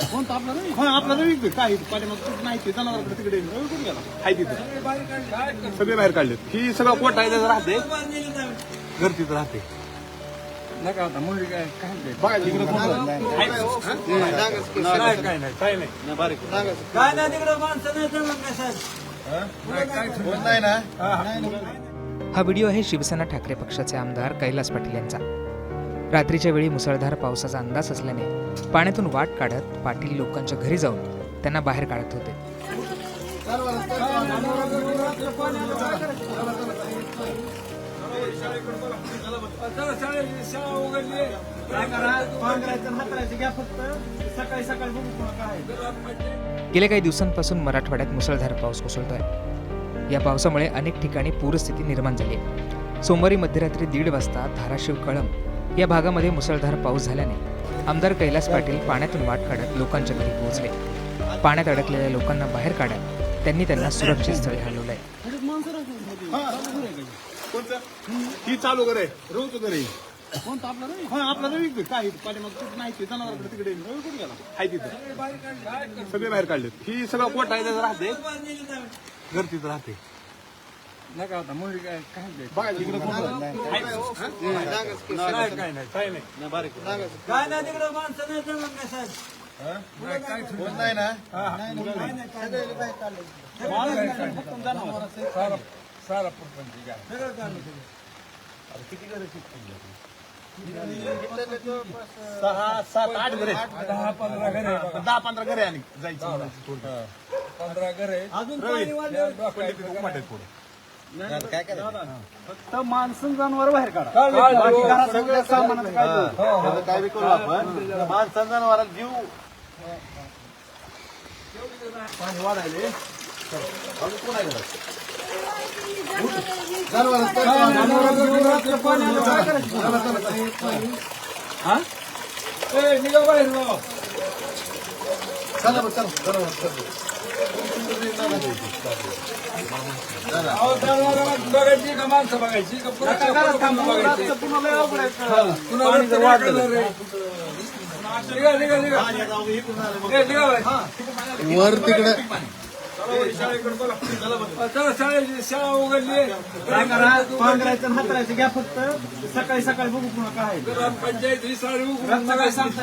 कोणतं आपला नाही. हा आपला नाही विकतोय काय पाठीमाग कुठं? नाही ते जनावर तिकडे? रवी कुठे गेला? हाय तिथं. सगळे बाहेर काढले ही सगळं पोट आहे त्याचं राहते. तिथं राहते. बघा तिकडे कोण आहे? हा? नाही, काय नाही काय नाही. बारीक. काय नाही तिकडे माणसं नाही जमत नाही साहेब. होत नाही ना? हा व्हिडिओ आहे शिवसेना ठाकरे पक्षाचे आमदार कैलास पाटील यांचा. रात्रीच्या वेळी मुसळधार पावसाचा अंदाज असल्याने पाण्यातून वाट काढत पाटील लोकांच्या घरी जाऊन त्यांना बाहेर काढत होते. गेल्या काही दिवसांपासून मराठवाड्यात मुसळधार पाऊस कोसळतोय. या पावसामुळे अनेक ठिकाणी पूरस्थिती निर्माण झाली आहे. सोमवारी मध्यरात्री दीड वाजता धाराशिव कळंब या भागामध्ये मुसळधार पाऊस झाल्याने आमदार कैलास पाटील पाण्यातून वाट काढत लोकांच्या घरी पोहोचले. पाण्यात अडकलेल्या लोकांना बाहेर काढत त्यांनी त्यांना सुरक्षित स्थळी हलवलंय. ही हा काय सगळे बाहेर काढले. ही सगळं आहे? राहते. घर तिथं आहे? हा? नाही, काय नाही काय नाही बारीक काय नाही तिकडे माणसं नाही जमत नाही साहेब. होत नाही ना? सहा सात आठ घरे दहा पंधरा घरे दहा पंधरा घरे आणि जायचं पंधरा घरे अजून पाणी वाढलं. फक्त माणसं जनावर बाहेर काढा बाकी घरात सगळं सामानाचं काढलं. काय बी करू आपण माणसं जनावराला जीव पाणी वाढायले अजून कोण आहे घरात? जनावराचं जीव रात्र पाणी आलं काय करायचं? हा? ए, निघा बाहेर बाबा. चला बरं, चला. चला. काय हे. वर तिकडे शाळा उघडली. काय करा पांघरायचं आणि हातरायचं घ्या फक्त सकाळी सकाळी बघू पुन्हा काय आहे. ग्रामपंचायत ही सारी उघडून सकाळी सांगता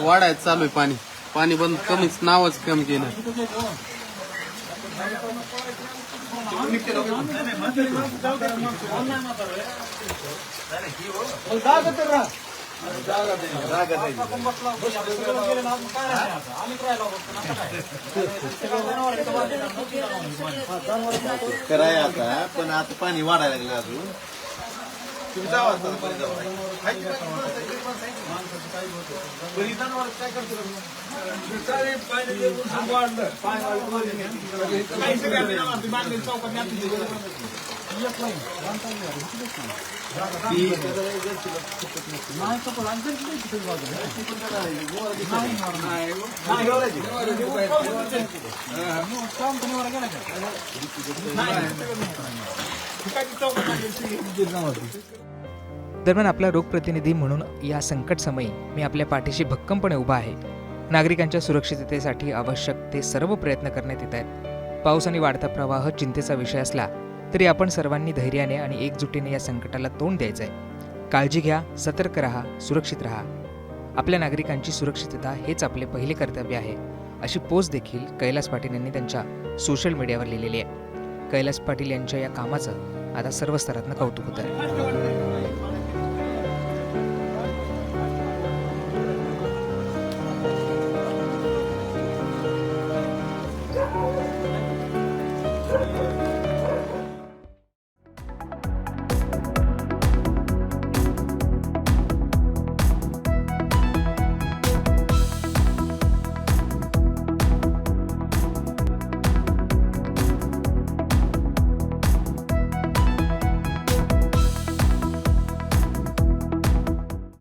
वाढायचं चालू आहे पाणी पाणी बंद कमीच नावच कमी केलं तर राहा. कराय आता पण आता पाणी वाढायला लागलं अजून बरं, ही जनावरं काय देऊन वाढलं. चौकात दरम्यान आपला रोगप्रतिनिधी म्हणून या संकट समयी मी आपल्या पाठीशी भक्कमपणे उभा आहे. नागरिकांच्या सुरक्षिततेसाठी आवश्यक ते सर्व प्रयत्न करण्यात येत आहेत. पाऊस आणि वाढता प्रवाह चिंतेचा विषय असला तरी आपण सर्वांनी धैर्याने आणि एकजुटीने या संकटाला तोंड द्यायचं आहे काळजी घ्या सतर्क राहा सुरक्षित राहा. आपल्या नागरिकांची सुरक्षितता हेच आपले पहिले कर्तव्य आहे अशी पोस्ट देखील कैलास पाटील यांनी त्यांच्या सोशल मीडियावर लिहिलेली आहे. कैलास पाटील यांच्या या कामाचं आता सर्व स्तरातनं कौतुक होतं आहे